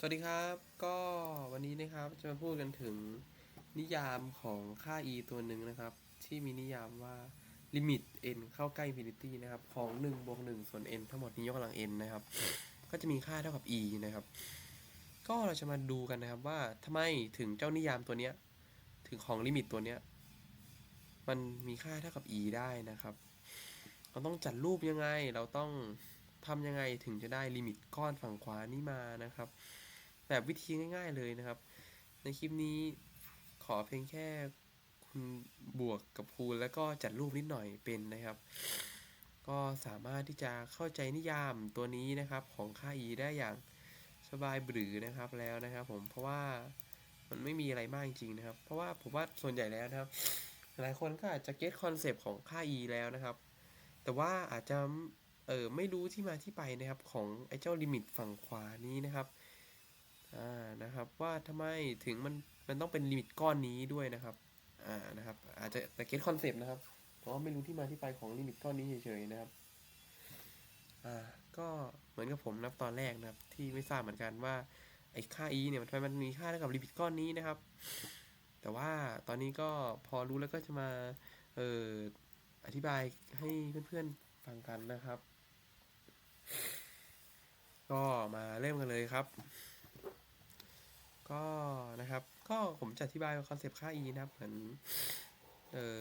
สวัสดีครับ ก็วันนี้นะครับจะมาพูดกันถึงนิยามของค่า e ตัวหนึ่งนะครับ ที่มีนิยามว่า limit n เข้าใกล้ infinity นะครับ ของ1บวก1ส่วน n ทั้งหมดนี้ยกกำลัง n นะครับ ก็จะมีค่าเท่ากับ e นะครับ ก็เราจะมาดูกันนะครับว่าทำไมถึงเจ้านิยามตัวเนี้ย ถึงของลิมิตตัวเนี้ย มันมีค่าเท่ากับ e ได้นะครับ เราต้องจัดรูปยังไง เราต้องทำยังไงถึงจะได้ลิมิตก้อนฝั่งขวานี้มานะครับ แบบวิธีง่ายๆเลยนะครับ ในคลิปนี้ขอเพียงแค่คุณบวกกับคูณแล้วก็จัดรูปนิดหน่อยเป็นนะครับ ก็สามารถที่จะเข้าใจนิยามตัวนี้นะครับ ของค่า e ได้อย่างสบายบรือนะครับแล้วนะครับ ผมเพราะว่ามันไม่มีอะไรมากจริงๆนะครับ เพราะว่าผมว่าส่วนใหญ่แล้วนะครับ หลายคนก็อาจจะเก็ตคอนเซปต์ของค่า e แล้วนะครับ แต่ว่าอาจจะเออไม่รู้ที่มาที่ไปนะครับของไอ้เจ้าลิมิตฝั่งขวานี้นะครับ อ่านะครับว่าทำไมถึงมันมันต้องเป็นลิมิตก้อนนี้ด้วยนะครับอ่านะครับ อาจจะแต่เก็ตคอนเซปต์นะครับเพราะไม่รู้ที่มาที่ไปของลิมิตก้อนนี้เฉยๆนะครับอ่าก็เหมือนกับผมนับตอนแรกนะครับที่ไม่ทราบเหมือนกันว่าไอ้ค่า e เนี่ยมันทำไมมันมีค่าเท่ากับลิมิตก้อนนี้นะครับ แต่ว่าตอนนี้ก็พอรู้แล้วก็จะมาเอ่ออธิบายให้เพื่อนๆฟังกันนะครับ ก็มาเริ่มกันเลยครับ ก็นะครับ ก็ผมจะอธิบายคอนเซปต์ค่า e นะครับเหมือนเอ่อ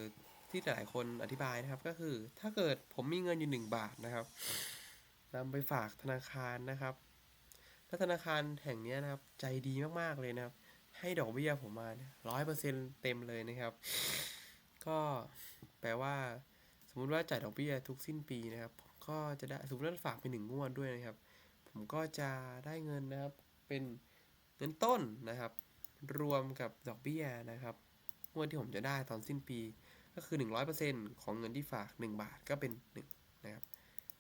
ที่หลายคนอธิบายนะครับ ก็คือถ้าเกิดผมมีเงินอยู่หนึ่งบาทนะครับนำไปฝากธนาคารนะครับแล้วธนาคารแห่งนี้นะครับ ใจดีมากๆเลยนะครับ ให้ดอกเบี้ยผมมาร้อยเปอร์เซ็นเต็มเลยนะครับ ก็แปลว่า สมมุติว่าจ่ายดอกเบี้ยทุกสิ้นปีนะครับผมก็จะได้สมมติว่าฝากไปหนึ่งงวดด้วยนะครับ ผมก็จะได้เงินนะครับเป็น เงินต้นนะครับ รวมกับดอกเบี้ยนะครับงวดที่ผมจะได้ตอนสิ้นปีก็คือ 100%ของเงินที่ฝาก 1 บาทก็เป็น 1 นะครับ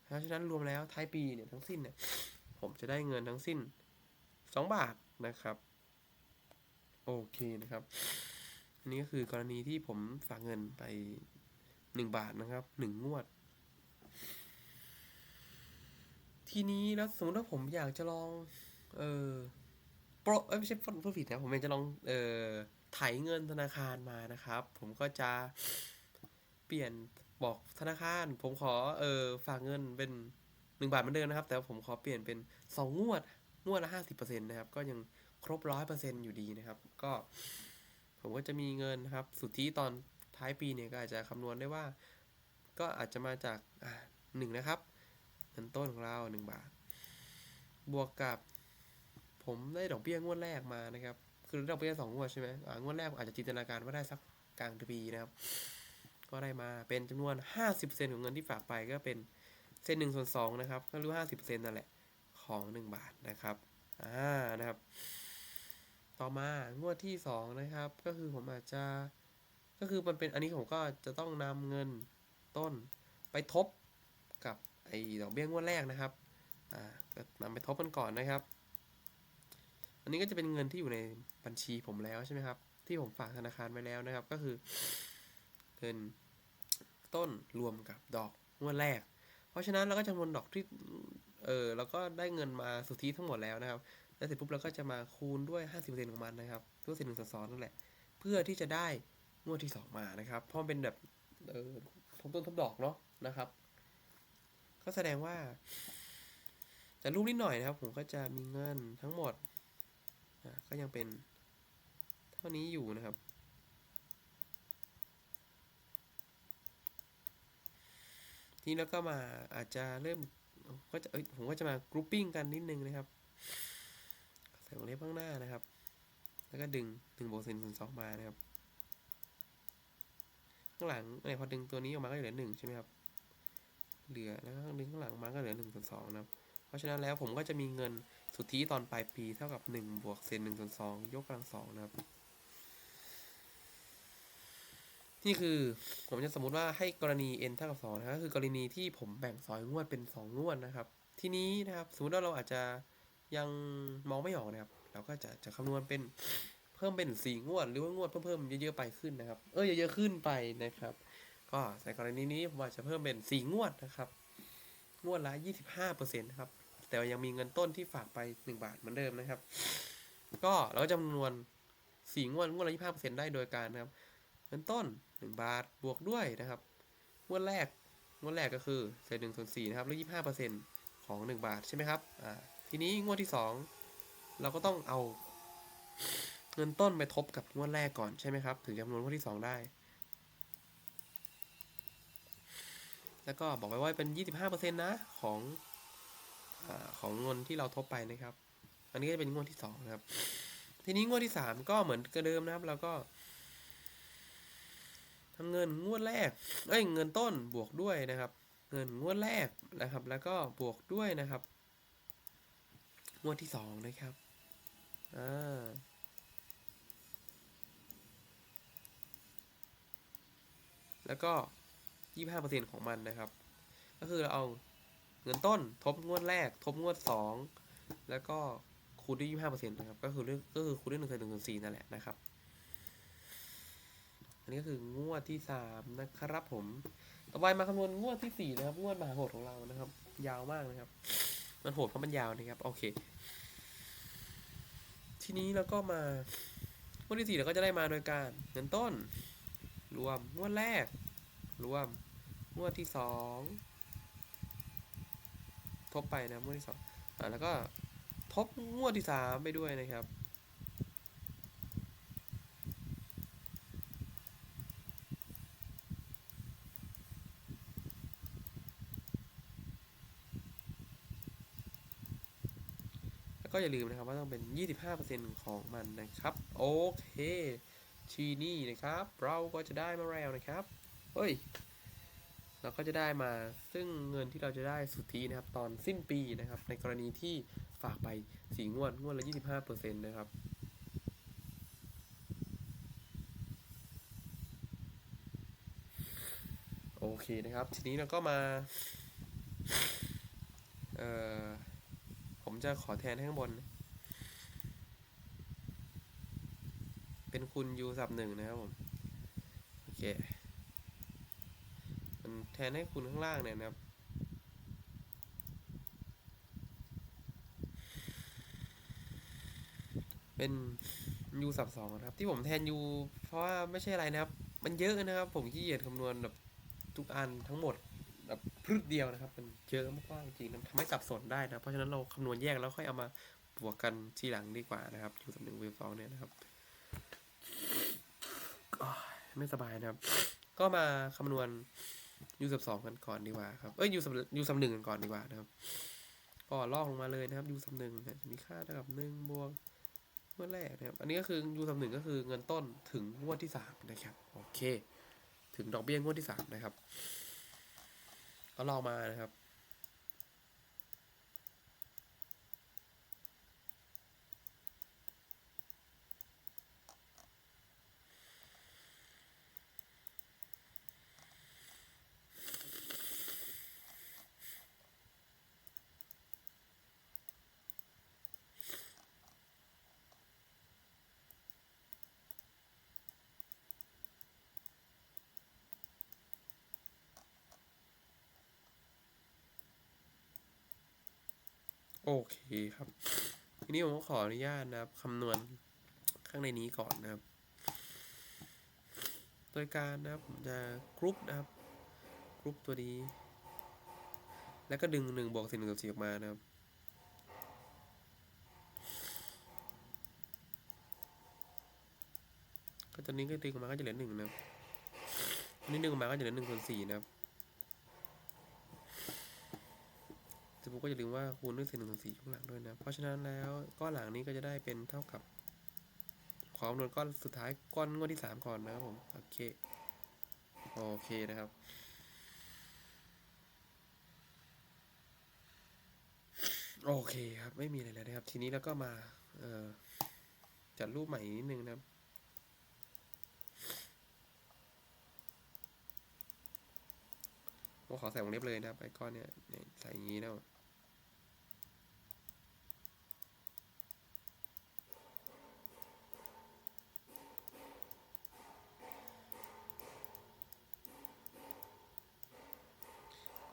เพราะฉะนั้นรวมแล้วท้ายปีเนี่ยทั้งสิ้นเนี่ยผมจะได้เงินทั้งสิ้น 2 บาทนะครับ โอเคนะครับ อันนี้ก็คือกรณีที่ผมฝากเงินไป 1 บาทนะครับ 1 งวด ทีนี้แล้วสมมติว่าผมอยากจะลอง เออ ปรเอ้ยไม่ใช่โปรฟิตนะผมอยากจะลองเออไถเงินธนาคารมานะครับ ผมก็จะเปลี่ยนบอกธนาคาร ผมขอเออฝากเงินเป็นหนึ่งบาทเหมือนเดิมนะครับ แต่ผมขอเปลี่ยนเป็นสองงวดงวดละห้าสิบเปอร์เซ็นต์นะครับ ก็ยังครบร้อยเปอร์เซ็นต์อยู่ดีนะครับ ก็ ผมก็จะมีเงินนะครับ สุทธิตอนท้ายปีเนี่ยก็อาจจะคำนวณได้ว่า ก็อาจจะมาจากอ่าหนึ่งนะครับเงินต้นของเราหนึ่งบาท บวกกับ ผมได้ดอกเบี้ยงวดแรกมานะครับ คือดอกเบี้ยสองงวดใช่ไหมอ่างวดแรกอาจจะจินตนาการว่าได้สักกลางปีนะครับ ก็ได้มาเป็นจำนวน 50%ของเงินที่ฝากไปก็เป็นเศษหนึ่งส่วนสองนะครับ ก็รู้ 50%นั่นแหละของ 1 บาทนะครับ อ่า นะครับ ต่อมางวดที่ 2 นะครับ ก็คือผมอาจจะ ก็คือมันเป็นอันนี้ผมก็จะต้องนำเงินต้นไปทบกับไอ้ดอกเบี้ยงวดแรกนะครับ อ่าก็นำไปทบกันก่อนนะครับ อันนี้ก็จะเป็นเงินที่อยู่ในบัญชีผมแล้วใช่ไหมครับ ที่ผมฝากธนาคารไว้แล้วนะครับ ก็คือเงินต้นรวมกับดอกงวดแรก เพราะฉะนั้นเราก็จำนวนดอกที่เออเราก็ได้เงินมาสุทธิทั้งหมดแล้วนะครับ แล้วเสร็จปุ๊บเราก็จะมาคูณด้วย 50%ของมันนะครับตัวเศษหนึ่งส่วนสองนั่นแหละ เพื่อที่จะได้งวดที่สองมานะครับ เพราะเป็นแบบเออทบต้นทบดอกเนาะนะครับ ก็แสดงว่า จะรูปนิดหน่อยนะครับ ผมก็จะมีเงินทั้งหมด ก็ยังเป็นเท่านี้อยู่นะครับ ทีนี้แล้วก็มาอาจจะเริ่มก็จะเอ้ยผมก็จะมากรุ๊ปปิ้งกันนิดนึงนะครับใส่วงเล็บข้างหน้านะครับ แล้วก็ดึงดึงโบว์เซนส่วนสองมานะครับ ข้างหลังเนี่ยพอดึงตัวนี้ออกมาก็เหลือหนึ่งใช่ไหมครับ เหลือแล้วก็ดึงข้างหลังมาก็เหลือหนึ่งส่วนสองนะครับ เพราะฉะนั้นแล้วผมก็จะมีเงินสุทธิตอนปลายปีเท่ากับ1บวกเศษ1ส่วน2ยกกำลังสองนะครับ นี่คือผมจะสมมุติว่าให้กรณี n เท่ากับ2นะครับก็คือกรณีที่ผมแบ่งซอยงวดเป็น 2 งวดนะครับ ทีนี้นะครับสมมติว่าเราอาจจะยังมองไม่ออกนะครับ เราก็จะจะคำนวณเป็นเพิ่มเป็น4งวด หรือว่างวดเพิ่มเพิ่มเยอะๆไปขึ้นนะครับ เออเยอะๆขึ้นไปนะครับ ก็ในกรณีนี้ผมอาจจะเพิ่มเป็น4งวดนะครับ งวดละ 25%นะครับ แต่ยังมีเงินต้นที่ฝากไปหนึ่งบาทเหมือนเดิมนะครับ ก็เราก็จำนวนสี่งวดงวดละยี่ห้าเปอร์เซ็นต์ได้โดยการนะครับ เงินต้นหนึ่งบาทบวกด้วยนะครับ งวดแรก งวดแรกก็คือเศษหนึ่งส่วนสี่นะครับหรือยี่ห้าเปอร์เซ็นต์ของหนึ่งบาทใช่ไหมครับ อ่า ทีนี้งวดที่สองเราก็ต้องเอา เงินต้นไปทบกับงวดแรกก่อนใช่ไหมครับ ถึงจะคำนวณงวดที่สองได้ แล้วก็บอกไว้ว่าเป็นยี่สิบห้าเปอร์เซ็นต์นะของอของเงินที่เราทบไปนะครับ อันนี้ก็จะเป็นงวดที่สองนะครับ ทีนี้งวดที่สามก็เหมือนกับเดิมนะครับ เราก็ทำเงินงวดแรก เอ้ยเงินต้นบวกด้วยนะครับ เงินงวดแรกนะครับ แล้วก็บวกด้วยนะครับ งวดที่สองนะครับ อ่าแล้วก็ ยี่ห้าเปอร์เซ็นของมันนะครับ ก็คือเราเอาเงินต้นทบงวดแรก ทบงวดสองแล้วก็คูณด้วยยี่ห้าเปอร์เซ็นะครับก็คือเรื่องก็คือคูณด้วยหนึ่งส่วนหนึ่งส่วนสี่นั่นแหละนะครับ อันนี้ก็คืองวดที่สามนะครับผม ต่อไปมาคำนวณงวดที่สี่นะครับ งวดมหาโหดของเรานะครับ ยาวมากนะครับ มันโหดเพราะมันยาวนะครับโอเค ทีนี้เราก็มางวดที่สี่เราก็จะได้มาโดยการเงินต้น รวมงวดแรก รวม งวดที่สองทบไปนะงวดที่สองอ่าแล้วก็ทบงวดที่สามไปด้วยนะครับแล้วก็อย่าลืมนะครับว่าต้องเป็น 25%ของมันนะครับ โอเค ทีนี้นะครับ เราก็จะได้มาแล้วนะครับ เฮ้ย เราก็จะได้มาซึ่งเงินที่เราจะได้สุทธินะครับตอนสิ้นปีนะครับ ในกรณีที่ฝากไปสีงวดงวดละ 25%นะครับโอเคนะครับ ทีนี้เราก็มาเอ่อผมจะขอแทนข้างบน เป็นคุณยูสับหนึ่งนะครับผม โอเค มันแทนให้คุณข้างล่างเนี่ยนะครับ เป็นยูสับสองนะครับ ที่ผมแทนยูเพราะว่าไม่ใช่อะไรนะครับ มันเยอะนะครับ ผมขี้เกียจคำนวณแบบทุกอันทั้งหมดแบบพรึดเดียวนะครับ มันเยอะมากๆจริงๆทำให้สับสนได้นะ เพราะฉะนั้นเราคำนวณแยกแล้วค่อยเอามาบวกกันทีหลังดีกว่านะครับยูสับหนึ่งยูสับสองเนี่ยนะครับไม่สบายนะครับ ก็มาคำนวณ ยูสับสองกันก่อนดีกว่าครับ เอ้ยยูสับยูสับหนึ่งกันก่อนดีกว่านะครับก็ลอกลงมาเลยนะครับยูสับหนึ่งจะมีค่าเท่ากับหนึ่งบวกงวดแรกนะครับ อันนี้ก็คือยูสับหนึ่งก็คือเงินต้นถึงงวดที่สามนะครับ โอเค ถึงดอกเบี้ยงวดที่สามนะครับ ก็ลองมานะครับ โอเคครับ ทีนี้ผมก็ขออนุญาตนะครับคำนวณข้างในนี้ก่อนนะครับ โดยการนะครับผมจะกรุ๊ปนะครับกรุ๊ปตัวนี้ แล้วก็ดึงหนึ่งบวกสี่หนึ่งส่วนสี่ออกมานะครับก็ตัวนี้ก็ดึงออกมาก็จะเหลือหนึ่งนะครับอันนี้ดึงออกมาก็จะเหลือหนึ่งส่วนสี่นะครับ แต่ผม ก็อย่าลืมว่าคูณด้วยเศษหนึ่งส่วนสี่ข้างหลังด้วยนะ เพราะฉะนั้นแล้วก้อนหลังนี้ก็จะได้เป็นเท่ากับขอคำนวณก้อนสุดท้ายก้อนงวดที่สามก่อนนะครับผมโอเคโอเคนะครับโอเคครับไม่มีอะไรแล้วนะครับ ทีนี้เราก็มาเอ่อจัดรูปใหม่นิดนึงนะครับผมขอใส่วงเล็บเลยนะครับไอ้ก้อนเนี้ยเนี่ยใส่อย่างนี้นะ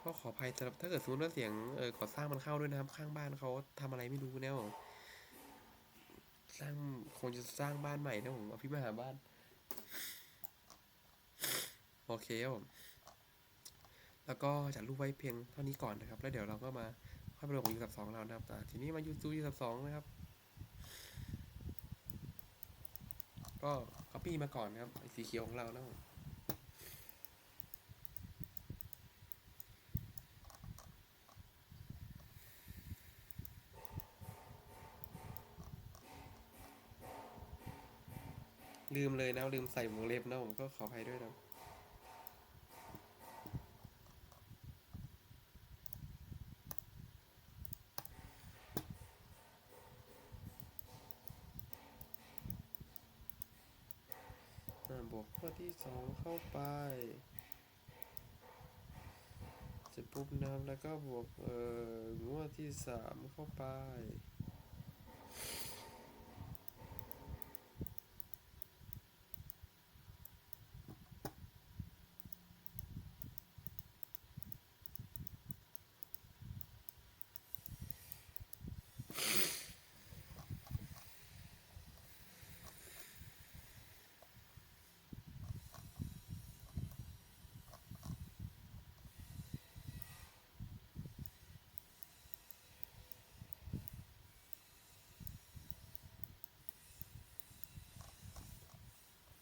ก็ขออภัยสำหรับถ้าเกิดสมมติว่าเสียงเออก่อสร้างมันเข้าด้วยนะครับ ข้างบ้านเขาทำอะไรไม่รู้เนี่ยผมสร้างคงจะสร้างบ้านใหม่นะผมเอาพี่มาหาบ้าน โอเคครับผมแล้วก็จัดรูปไว้เพียงเท่านี้ก่อนนะครับ แล้วเดี๋ยวเราก็มาค่อยไปลงของยูสับสองเรานะครับแต่ทีนี้มายูซูยูสับสองนะครับ ก็ copy มาก่อนนะครับสีเขียวของเรานะผม ลืมเลยนะ ลืมใส่วงเล็บนะผมก็ขออภัยด้วยนะอ่าบวกข้อที่สองเข้าไป เสร็จปุ๊บนะครับแล้วก็บวกเอ่องวดที่สามเข้าไป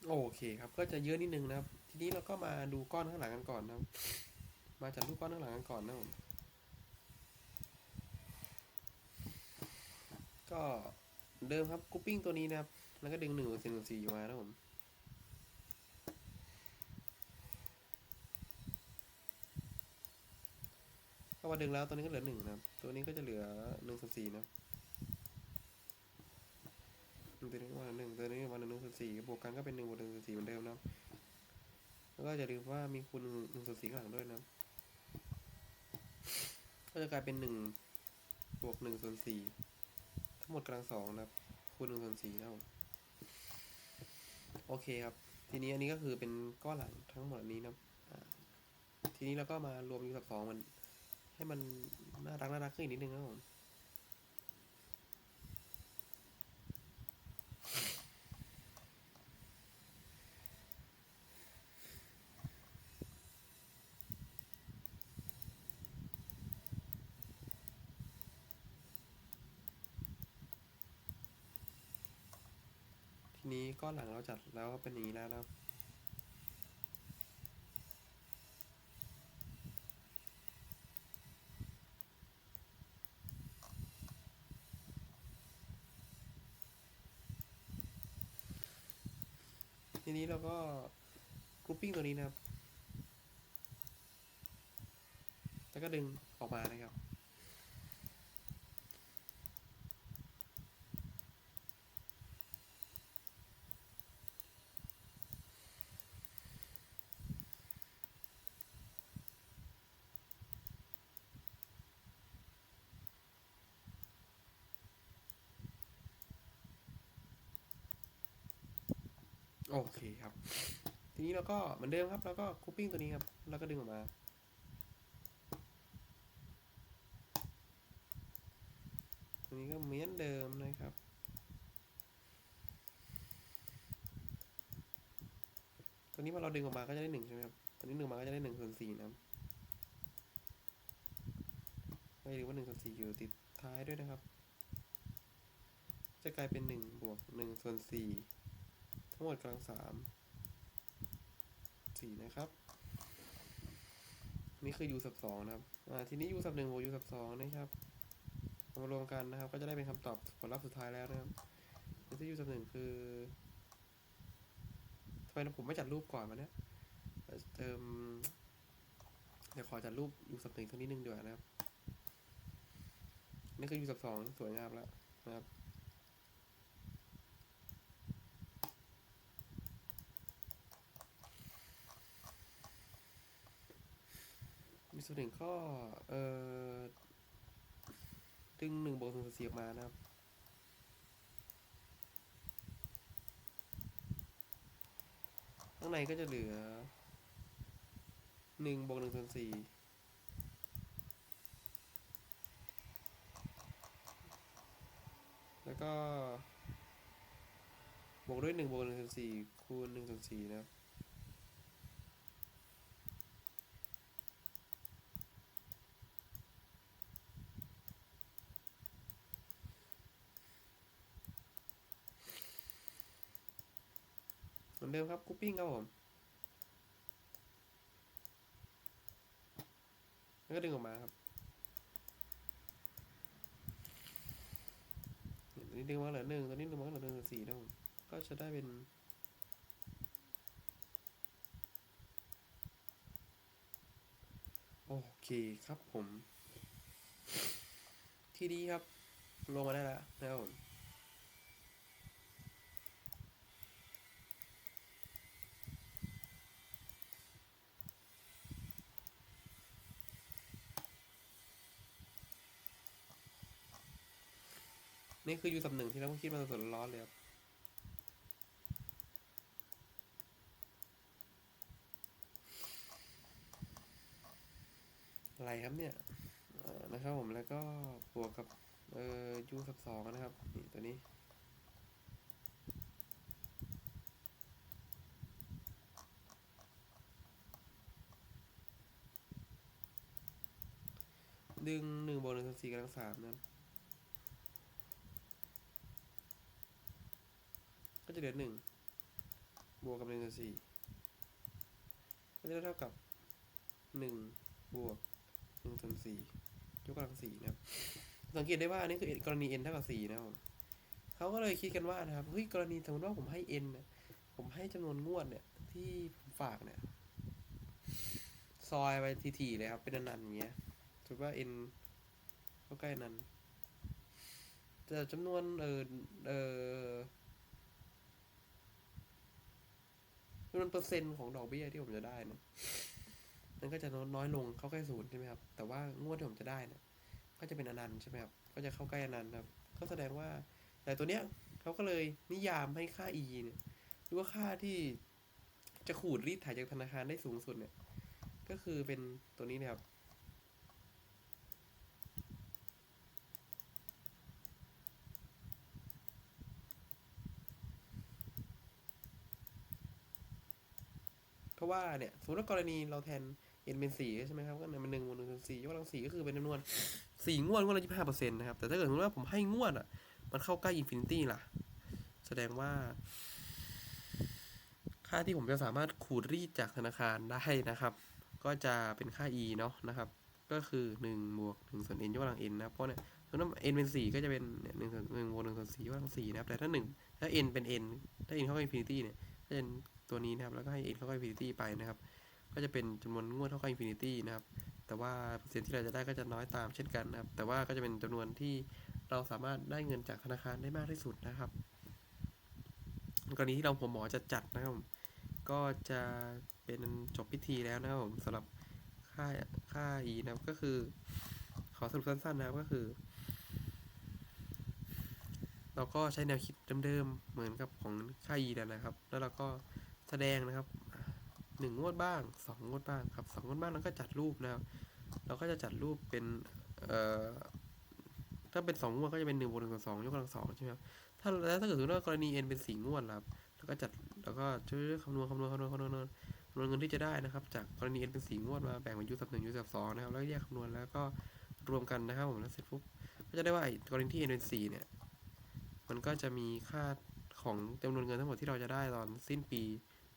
โอเคครับ ก็จะเยอะนิดนึงนะครับ ทีนี้เราก็มาดูก้อนข้างหลังกันก่อนนะครับ มาจัดรูปก้อนข้างหลังกันก่อนนะครับผมก็เดิมครับกรุ๊ปปิ้งตัวนี้นะครับ แล้วก็ดึงหนึ่งเซนสี่มานะผมก็มาดึงแล้วตัวนี้ก็เหลือหนึ่งนะครับ ตัวนี้ก็จะเหลือหนึ่งส่วนสี่นะครับ ตัวนี้ก็มาหนึ่งตัวนี้ก็มาหนึ่งส่วนสี่บวกกันก็เป็นหนึ่งบวกหนึ่งส่วนสี่เหมือนเดิมนะครับแล้วก็จะลืมว่ามีคูณหนึ่งส่วนสี่ข้างหลังด้วยนะครับก็จะกลายเป็นหนึ่งบวกหนึ่งส่วนสี่ทั้งหมดกำลังสองนะครับคูณหนึ่งส่วนสี่นะครับโอเคครับ ทีนี้อันนี้ก็คือเป็นก้อนหลังทั้งหมดนี้นะครับทีนี้เราก็มารวมยูกับสองมัน ให้มันน่ารักน่ารักขึ้นอีกนิดนึงครับผม ทีนี้ ก้อนหลังเราจัดแล้วก็เป็นอย่างนี้แล้วนะครับทีนี้เราก็กรุ๊ปปิ้งตัวนี้นะครับ แล้วก็ดึงออกมานะครับ โอเคครับ ทีนี้เราก็เหมือนเดิมครับ แล้วก็กรุ๊ปปิ้งตัวนี้ครับ แล้วก็ดึงออกมา ตัวนี้ก็เหมือนเดิมนะครับตัวนี้พอเราดึงออกมาก็จะได้หนึ่งใช่ไหมครับตัวนี้ดึงออกมาก็จะได้หนึ่งส่วนสี่นะครับไม่ลืมว่าหนึ่งส่วนสี่อยู่ติดท้ายด้วยนะครับ จะกลายเป็นหนึ่งบวกหนึ่งส่วนสี่ งหมดกำลังสามสี่นะครับ นี่คือ u สับสองนะครับอ่าทีนี้ u สับหนึ่งบวก u สับสองนะครับเอามารวมกันนะครับ ก็จะได้เป็นคำตอบผลลัพธ์สุดท้ายแล้วนะครับที่ u สับหนึ่งคือทำไมผมไม่จัดรูปก่อนมาเนี่ยเติมเดี๋ยวขอจัดรูป u สับหนึ่งสักนิดนึงดีกว่านะครับนี่คือ u สับสองสวยงามแล้วนะครับ ส่วนหนึ่งก็เอ่อดึงหนึ่งบวกสองส่วนสี่ออกมานะครับข้างในก็จะเหลือหนึ่งบวกหนึ่งส่วนสี่แล้วก็บวกด้วยหนึ่งบวกหนึ่งส่วนสี่คูณหนึ่งส่วนสี่นะครับ มือนเดิมครับคูปปิ้งครับผมแล้วก็ดึงออกมาครับตัวนี้ดึงมาเหลือหนึ่งตัวนี้ดึงมาเหลือหนึ่งส่วนสี่นะครับผมก็จะได้เป็นโอเคครับผม ที่ดีครับ ลงมาได้แล้วนะครับผม นี่คือยูสำหนึ่งที่เราเพิ่งคิดมาสดๆร้อนเลยครับอะไรครับเนี่ยนะครับผมแล้วก็บวกกับเอ่อยูสับสองนะครับนี่ตัวนี้ดึงหนึ่งบวกหนึ่งส่วนสี่กำลังสามนะครับ จะเหลือหนึ่งบวกกับหนึ่งส่วนสี่ก็จะได้เท่ากับหนึ่งบวกหนึ่งส่วนสี่ยกกำลังสี่นะครับ สังเกตได้ว่าอันนี้คือกรณี n เท่ากับสี่นะครับเขาก็เลยคิดกันว่านะครับเฮ้ยกรณีสมมติว่าผมให้ n เนี่ยผมให้จำนวนงวดเนี่ย ที่ผมฝากเนี่ย ซอยไปทีๆเลยครับ เป็นนันต์อย่างเงี้ยสมมติว่า n ก็ใกล้นันแต่จำนวนเออเออ จำนวนเปอร์เซ็นต์ของดอกเบี้ยที่ผมจะได้นี่ยมันก็จะน้อยลงเข้าใกล้ศูนย์ใช่ไหมครับ แต่ว่างวดที่ผมจะได้เนี่ยก็จะเป็นอนันต์ใช่ไหมครับ ก็จะเข้าใกล้อนันต์ครับ ก็แสดงว่า แต่ตัวเนี้ยเขาก็เลยนิยามให้ค่า e เนี่ยหรือว่าค่าที่จะขูดรีดถ่ายจากธนาคารได้สูงสุดเนี่ย ก็คือเป็นตัวนี้นะครับ ราะว่าเนี่ยสมมติว่ากรณีเราแทน n เป็นสี่ใช่ไหมครับก็เนี่ยมันหนึ่งบวกหนึ่งส่วนสี่ยกกำลังสี่ก็คือเป็นจำนวนสี่งวดงวดละยี่สิบห้าเปอร์เซ็นต์นะครับ แต่ถ้าเกิดสมมติว่าผมให้งวดอะ มันเข้าใกล้อินฟินิตี้ล่ะ แสดงว่า ค่าที่ผมจะสามารถขูดรีดจากธนาคารได้นะครับ ก็จะเป็นค่า e เนาะนะครับ ก็คือหนึ่งบวกหนึ่งส่วน n ยกกำลัง n นะเพราะเนี่ยสมมติว่า n เป็นสี่ก็จะเป็นเนี่ยหนึ่งส่วนหนึ่งบวกหนึ่งส่วนสี่ยกกำลังสี่นะครับแต่ถ้าหนึ่งถ้า n เป็น n ถ้า n เข้าใกล้อินฟินิตี้เนี่ยก็จะเป็น ตัวนี้นะครับ แล้วก็ให้ n เข้ากล้อินฟินิตี้ไปนะครับ ก็จะเป็นจำนวนงวดเท่ากับอินฟินิตี้นะครับ แต่ว่าเปอร์เซ็นต์ที่เราจะได้ก็จะน้อยตามเช่นกันนะครับ แต่ว่าก็จะเป็นจำนวนที่เราสามารถได้เงินจากธนาคารได้มากที่สุดนะครับ กรณีที่เราผมหมอจะจัดนะครับ ก็จะเป็นจบพิธีแล้วนะครับผมสำหรับค่าค่า e นะครับก็คือ ขอสรุปสั้นๆนะครับก็คือเราก็ใช้แนวคิดเดิมๆ เหมือนกับของค่า e นั่นนะครับ แล้วเราก็ สดงนะครับหนึ่งงวดบ้างสองงวดบ้างครับสองงวดบ้างแล้วก็จัดรูปนะครับ เราก็จะจัดรูปเป็นเอ่อถ้าเป็นสองงวดก็จะเป็นหนึ่งบวกหนึ่งส่วนสองยกกำลังสองใช่ไหมครับถ้าแล้วถ้าเกิดสมมติว่ากรณี n เป็นสี่งวดครับแล้วก็จัดแล้วก็ช่วยคำนวณคำนวณคำนวณคำนวณคำนวณคำนวณเงินที่จะได้นะครับ จากกรณี n เป็นสี่งวดมาแบ่งเป็นยูสับหนึ่งยูสับสองนะครับแล้วก็แยกคำนวณแล้วก็รวมกันนะครับผมแล้วเสร็จปุ๊บก็จะได้ว่าไอ้กรณีที่ n เป็นสี่เนี่ยมันก็จะมีค่าของจำนวนเงินทั้งหมดที่เราจะได้ตอนสิ้นปี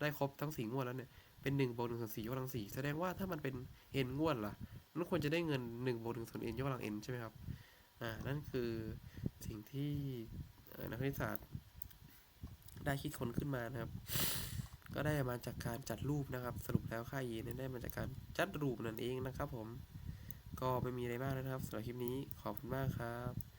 ได้ครบทั้งสี่งวดแล้วเนี่ยเป็นหนึ่งบวกหนึ่งส่วนสี่ยกกำลังสี่แสดงว่าถ้ามันเป็น n งวดล่ะมันควรจะได้เงินหนึ่งบวกหนึ่งส่วน n ยกกำลัง n ใช่ไหมครับอ่านั่นคือสิ่งที่นักคณิตศาสตร์ได้คิดค้นขึ้นมานะครับ ก็ได้มาจากการจัดรูปนะครับ สรุปแล้วค่า e เนี่ยได้มาจากการจัดรูปนั่นเองนะครับ ผม ก็ไม่มีอะไรมากนะครับสำหรับคลิปนี้ขอบคุณมากครับ